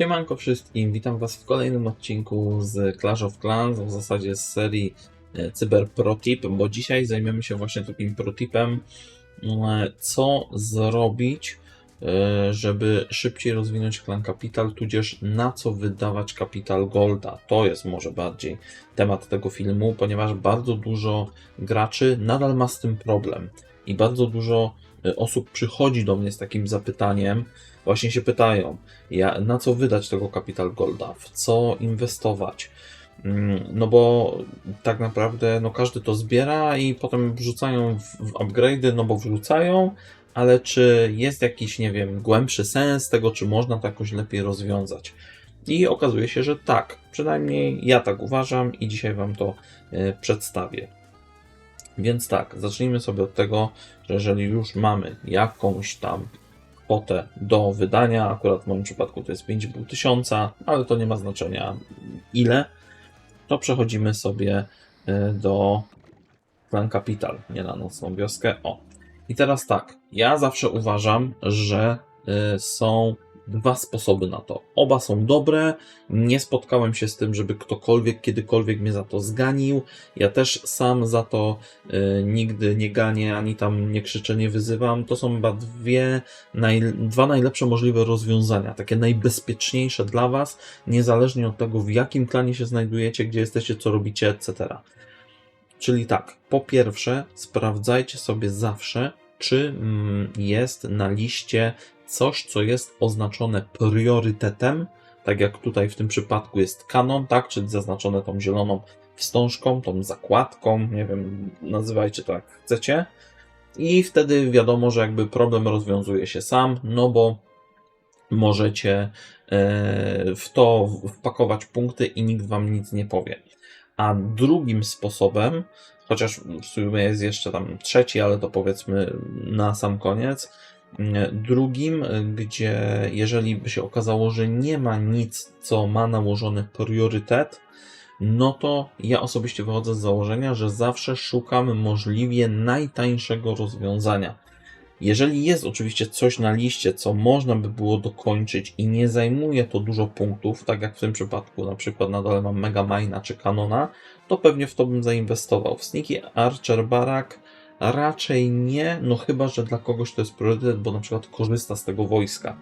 Siemanko wszystkim, witam was w kolejnym odcinku z Clash of Clans, w zasadzie z serii e, Cyber Pro Tip, bo dzisiaj zajmiemy się właśnie takim protipem, e, co zrobić, e, żeby szybciej rozwinąć klan Capital, tudzież na co wydawać Capital Golda. To jest może bardziej temat tego filmu, ponieważ bardzo dużo graczy nadal ma z tym problem i bardzo dużo osób przychodzi do mnie z takim zapytaniem, właśnie się pytają, na co wydać tego Capital Golda, w co inwestować. Mm, No bo tak naprawdę no każdy to zbiera i potem wrzucają w, upgrade'y, no bo wrzucają, ale czy jest jakiś, nie wiem, głębszy sens tego, czy można to jakoś lepiej rozwiązać? I okazuje się, że tak. Przynajmniej ja tak uważam i dzisiaj Wam to e, przedstawię. Więc tak, zacznijmy sobie od tego, że jeżeli już mamy jakąś tam kwotę do wydania, akurat w moim przypadku to jest 5,5 tysiąca, ale to nie ma znaczenia ile, to przechodzimy sobie y, do Plan Capital, nie na nocną wioskę. O. I teraz tak, ja zawsze uważam, że y, są dwa sposoby na to. Oba są dobre. Nie spotkałem się z tym, żeby ktokolwiek kiedykolwiek mnie za to zganił. Ja też sam za to y, nigdy nie ganię, ani tam nie krzyczę, nie wyzywam. To są chyba dwie, naj, dwa najlepsze możliwe rozwiązania, takie najbezpieczniejsze dla Was, niezależnie od tego, w jakim klanie się znajdujecie, gdzie jesteście, co robicie, etc. Czyli tak, po pierwsze, sprawdzajcie sobie zawsze, czy mm, jest na liście coś, co jest oznaczone priorytetem, tak jak tutaj w tym przypadku jest kanon, tak, czyli zaznaczone tą zieloną wstążką, tą zakładką, nie wiem, nazywajcie to jak chcecie. I wtedy wiadomo, że jakby problem rozwiązuje się sam, no bo możecie e, w to wpakować punkty i nikt wam nic nie powie. A drugim sposobem, chociaż w sumie jest jeszcze tam trzeci, ale to powiedzmy na sam koniec. Drugim, gdzie jeżeli by się okazało, że nie ma nic, co ma nałożony priorytet, no to ja osobiście wychodzę z założenia, że zawsze szukam możliwie najtańszego rozwiązania. Jeżeli jest oczywiście coś na liście, co można by było dokończyć i nie zajmuje to dużo punktów, tak jak w tym przypadku na przykład na dole mam Mega Mina czy Kanona, to pewnie w to bym zainwestował. W Sneaky Archer Barak raczej nie, no chyba, że dla kogoś to jest priorytet, bo na przykład korzysta z tego wojska.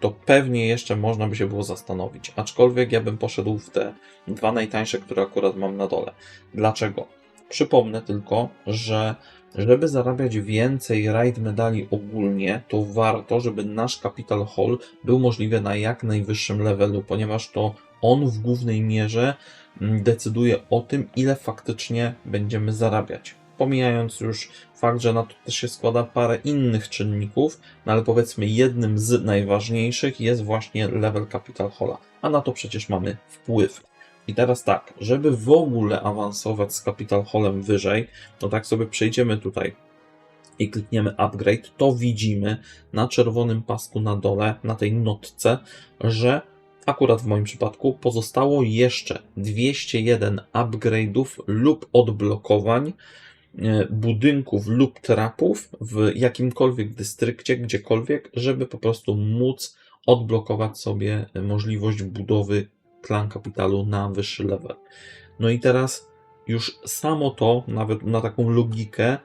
To pewnie jeszcze można by się było zastanowić. Aczkolwiek ja bym poszedł w te dwa najtańsze, które akurat mam na dole. Dlaczego? Przypomnę tylko, że żeby zarabiać więcej raid medali ogólnie, to warto, żeby nasz Capital Hall był możliwie na jak najwyższym levelu, ponieważ to on w głównej mierze mm, decyduje o tym, ile faktycznie będziemy zarabiać. Pomijając już fakt, że na to też się składa parę innych czynników, no ale powiedzmy jednym z najważniejszych jest właśnie level Capital Halla, a na to przecież mamy wpływ. I teraz tak, żeby w ogóle awansować z Capital Hallem wyżej, to tak sobie przejdziemy tutaj i klikniemy upgrade, to widzimy na czerwonym pasku na dole, na tej notce, że akurat w moim przypadku pozostało jeszcze 201 upgrade'ów lub odblokowań budynków lub trapów w jakimkolwiek dystrykcie, gdziekolwiek, żeby po prostu móc odblokować sobie możliwość budowy klan kapitalu na wyższy level. No i teraz już samo to, nawet na taką logikę,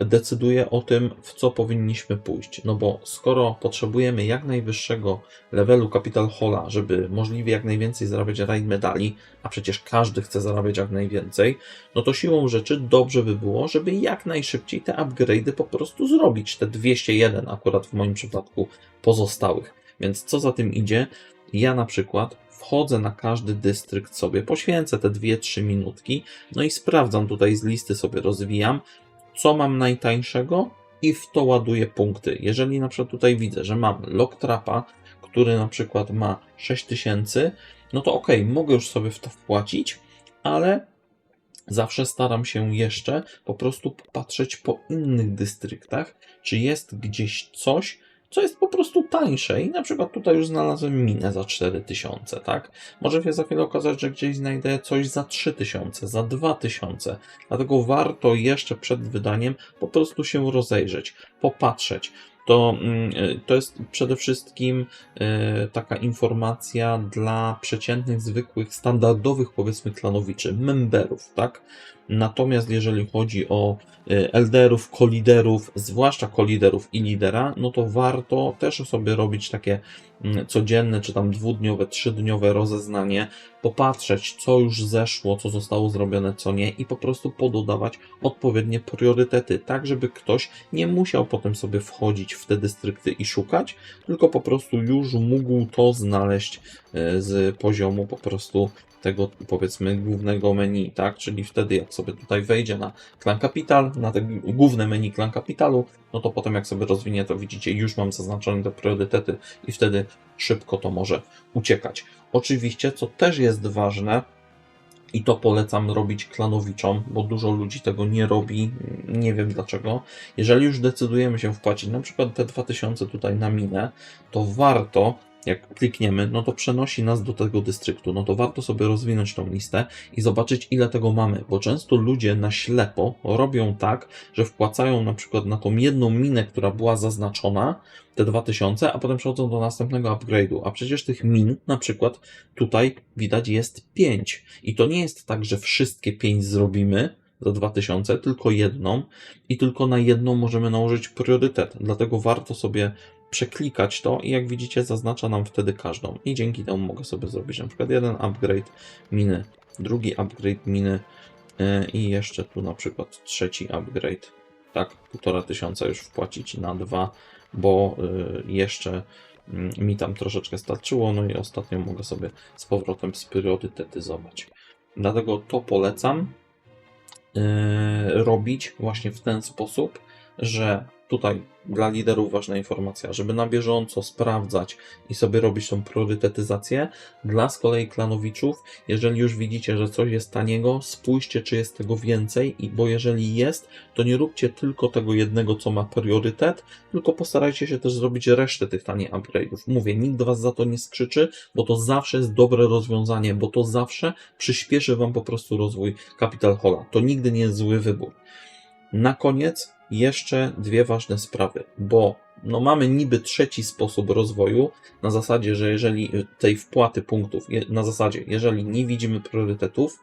decyduje o tym, w co powinniśmy pójść. No bo skoro potrzebujemy jak najwyższego levelu Capital Halla, żeby możliwie jak najwięcej zarabiać raid medali, a przecież każdy chce zarabiać jak najwięcej, no to siłą rzeczy dobrze by było, żeby jak najszybciej te upgrade'y po prostu zrobić. Te 201 akurat w moim przypadku pozostałych. Więc co za tym idzie? Ja na przykład wchodzę na każdy dystrykt sobie, poświęcę te 2-3 minutki, no i sprawdzam tutaj z listy sobie rozwijam, co mam najtańszego i w to ładuję punkty. Jeżeli na przykład tutaj widzę, że mam Lock Trapa, który na przykład ma 6000, no to ok, mogę już sobie w to wpłacić, ale zawsze staram się jeszcze po prostu popatrzeć po innych dystryktach, czy jest gdzieś coś, co jest po prostu tańsze i na przykład tutaj już znalazłem minę za 4000, tak? Może się za chwilę okazać, że gdzieś znajdę coś za 3000, za 2000, dlatego warto jeszcze przed wydaniem po prostu się rozejrzeć, popatrzeć. to, mm, y, to jest przede wszystkim y, taka informacja dla przeciętnych, zwykłych, standardowych, powiedzmy, klanowiczy, memberów, tak? Natomiast jeżeli chodzi o y, elderów, koliderów, zwłaszcza koliderów i lidera, no to warto też sobie robić takie mm, codzienne, czy tam dwudniowe, trzydniowe rozeznanie, popatrzeć, co już zeszło, co zostało zrobione, co nie, i po prostu pododawać odpowiednie priorytety, tak żeby ktoś nie musiał potem sobie wchodzić w te dystrykty i szukać, tylko po prostu już mógł to znaleźć e, z poziomu po prostu tego powiedzmy głównego menu, tak? Czyli wtedy jak sobie tutaj wejdzie na Clan Capital, na te główne menu Clan Capitalu, no to potem jak sobie rozwinie, to widzicie, już mam zaznaczone te priorytety i wtedy szybko to może uciekać. Oczywiście, co też jest ważne, i to polecam robić klanowiczom, bo dużo ludzi tego nie robi, nie wiem dlaczego. Jeżeli już decydujemy się wpłacić na przykład te 2000 tutaj na minę, to warto jak klikniemy, no to przenosi nas do tego dystryktu. No to warto sobie rozwinąć tą listę i zobaczyć, ile tego mamy, bo często ludzie na ślepo robią tak, że wpłacają na przykład na tą jedną minę, która była zaznaczona, te 2000, a potem przechodzą do następnego upgrade'u. A przecież tych min, na przykład tutaj widać jest 5. I to nie jest tak, że wszystkie 5 zrobimy, za 2000, tylko jedną i tylko na jedną możemy nałożyć priorytet. Dlatego warto sobie przeklikać to i jak widzicie zaznacza nam wtedy każdą i dzięki temu mogę sobie zrobić na przykład jeden upgrade miny, drugi upgrade miny yy, i jeszcze tu na przykład trzeci upgrade. Tak, półtora tysiąca już wpłacić na dwa, bo yy, jeszcze yy, mi tam troszeczkę starczyło, no i ostatnio mogę sobie z powrotem spriorytetyzować. Dlatego to polecam yy, robić właśnie w ten sposób, że tutaj dla liderów ważna informacja, żeby na bieżąco sprawdzać i sobie robić tą priorytetyzację. Dla z kolei klanowiczów, jeżeli już widzicie, że coś jest taniego, spójrzcie, czy jest tego więcej, i bo jeżeli jest, to nie róbcie tylko tego jednego, co ma priorytet, tylko postarajcie się też zrobić resztę tych tanich upgrade'ów. Mówię, nikt was za to nie skrzyczy, bo to zawsze jest dobre rozwiązanie, bo to zawsze przyspieszy wam po prostu rozwój Capital Halla. To nigdy nie jest zły wybór. Na koniec jeszcze dwie ważne sprawy, bo no mamy niby trzeci sposób rozwoju na zasadzie, że jeżeli tej wpłaty punktów, na zasadzie, jeżeli nie widzimy priorytetów,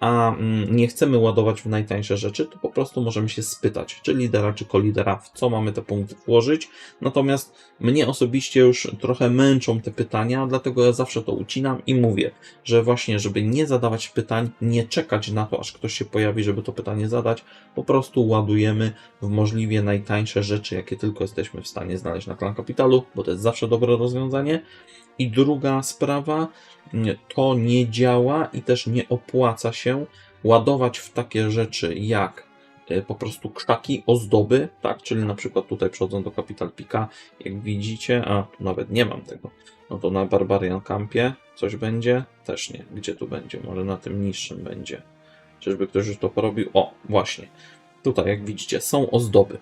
a mm, nie chcemy ładować w najtańsze rzeczy, to po prostu możemy się spytać, czy lidera, czy kolidera, w co mamy te punkty włożyć. Natomiast mnie osobiście już trochę męczą te pytania, dlatego ja zawsze to ucinam i mówię, że właśnie, żeby nie zadawać pytań, nie czekać na to, aż ktoś się pojawi, żeby to pytanie zadać, po prostu ładujemy w możliwie najtańsze rzeczy, jakie tylko jesteśmy w stanie znaleźć na Klan Kapitalu, bo to jest zawsze dobre rozwiązanie. I druga sprawa, to nie działa i też nie opłaca się ładować w takie rzeczy jak e, po prostu krzaki, ozdoby, tak, czyli na przykład tutaj przechodzą do Capital Pika, jak widzicie, a tu nawet nie mam tego, no to na Barbarian Campie coś będzie? Też nie. Gdzie tu będzie? Może na tym niższym będzie. Czyżby ktoś już to porobił? O, właśnie. Tutaj, jak widzicie, są ozdoby.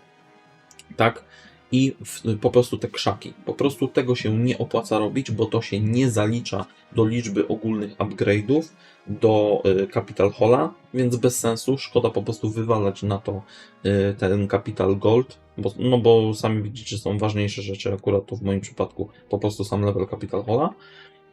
Tak? I w, po prostu te krzaki. Po prostu tego się nie opłaca robić, bo to się nie zalicza do liczby ogólnych upgrade'ów do y, Capital Halla, więc bez sensu, szkoda po prostu wywalać na to y, ten Capital Gold, bo, no bo sami widzicie, są ważniejsze rzeczy, akurat to w moim przypadku po prostu sam level Capital Halla.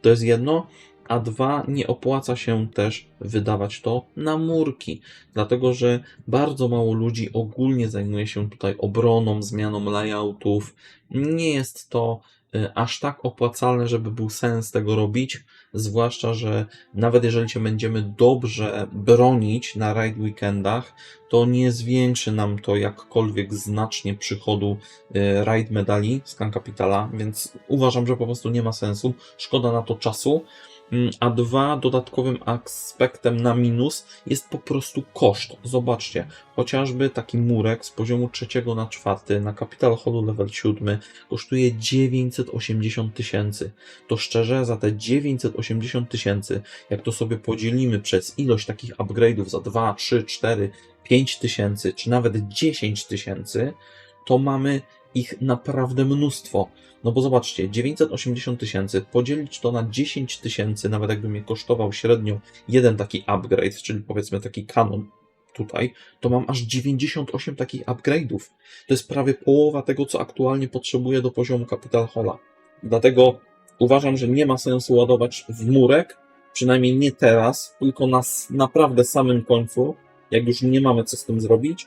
To jest jedno a dwa, nie opłaca się też wydawać to na murki, dlatego że bardzo mało ludzi ogólnie zajmuje się tutaj obroną, zmianą layoutów. Nie jest to y, aż tak opłacalne, żeby był sens tego robić, zwłaszcza, że nawet jeżeli się będziemy dobrze bronić na raid weekendach, to nie zwiększy nam to jakkolwiek znacznie przychodu y, raid medali z Capitala, więc uważam, że po prostu nie ma sensu. Szkoda na to czasu. Mm, a dwa, dodatkowym aspektem na minus jest po prostu koszt. Zobaczcie, chociażby taki murek z poziomu trzeciego na czwarty na Capital Hallu level 7 kosztuje 980 tysięcy. To szczerze, za te 980 tysięcy, jak to sobie podzielimy przez ilość takich upgrade'ów za 2, 3, 4, 5 tysięcy, czy nawet 10 tysięcy, to mamy ich naprawdę mnóstwo. No bo zobaczcie, 980 tysięcy, podzielić to na 10 tysięcy, nawet jakby mnie kosztował średnio jeden taki upgrade, czyli powiedzmy taki kanon tutaj, to mam aż 98 takich upgrade'ów. To jest prawie połowa tego, co aktualnie potrzebuję do poziomu Capital Halla. Dlatego uważam, że nie ma sensu ładować w murek, przynajmniej nie teraz, tylko na naprawdę samym końcu, jak już nie mamy co z tym zrobić,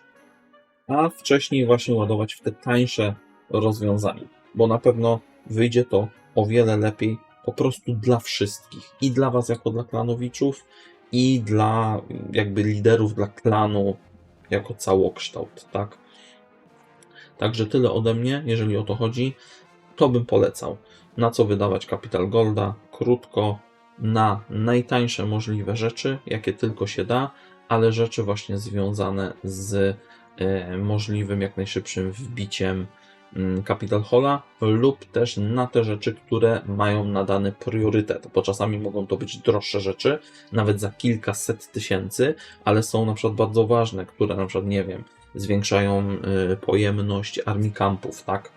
a wcześniej właśnie ładować w te tańsze rozwiązania, bo na pewno wyjdzie to o wiele lepiej po prostu dla wszystkich. I dla Was jako dla klanowiczów, i dla jakby liderów, dla klanu jako całokształt, tak? Także tyle ode mnie, jeżeli o to chodzi. To bym polecał. Na co wydawać Capital Golda? Krótko, na najtańsze możliwe rzeczy, jakie tylko się da, ale rzeczy właśnie związane z możliwym jak najszybszym wbiciem mm, Capital Halla lub też na te rzeczy, które mają nadany priorytet, bo czasami mogą to być droższe rzeczy, nawet za kilkaset tysięcy, ale są na przykład bardzo ważne, które na przykład, nie wiem, zwiększają y, pojemność armii kampów, tak?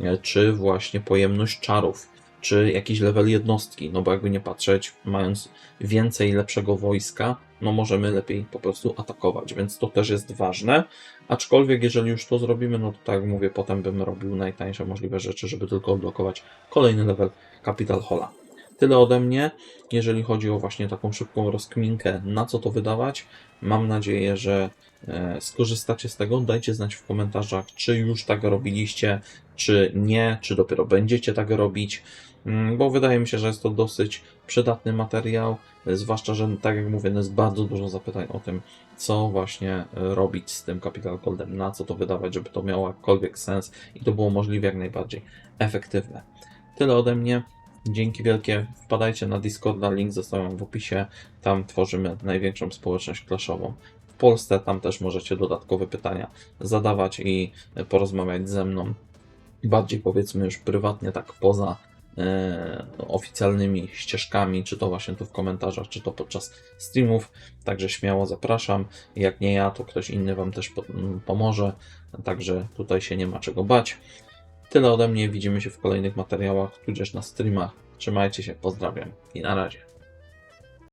E, Czy właśnie pojemność czarów, czy jakiś level jednostki, no bo jakby nie patrzeć, mając więcej lepszego wojska, no możemy lepiej po prostu atakować, więc to też jest ważne. Aczkolwiek, jeżeli już to zrobimy, no to tak jak mówię, potem bym robił najtańsze możliwe rzeczy, żeby tylko odblokować kolejny level Capital Halla. Tyle ode mnie, jeżeli chodzi o właśnie taką szybką rozkminkę, na co to wydawać. Mam nadzieję, że e, skorzystacie z tego. Dajcie znać w komentarzach, czy już tak robiliście, czy nie, czy dopiero będziecie tak robić, Mm, bo wydaje mi się, że jest to dosyć przydatny materiał, zwłaszcza, że tak jak mówię, no jest bardzo dużo zapytań o tym, co właśnie robić z tym Capital Goldem, na co to wydawać, żeby to miało jakkolwiek sens i to było możliwie jak najbardziej efektywne. Tyle ode mnie. Dzięki wielkie. Wpadajcie na Discorda, link zostawiam w opisie. Tam tworzymy największą społeczność clashową w Polsce. Tam też możecie dodatkowe pytania zadawać i porozmawiać ze mną. Bardziej powiedzmy już prywatnie, tak poza e, oficjalnymi ścieżkami, czy to właśnie tu w komentarzach, czy to podczas streamów. Także śmiało zapraszam. Jak nie ja, to ktoś inny Wam też pomoże. Także tutaj się nie ma czego bać. Tyle ode mnie. Widzimy się w kolejnych materiałach, tudzież na streamach. Trzymajcie się, pozdrawiam i na razie.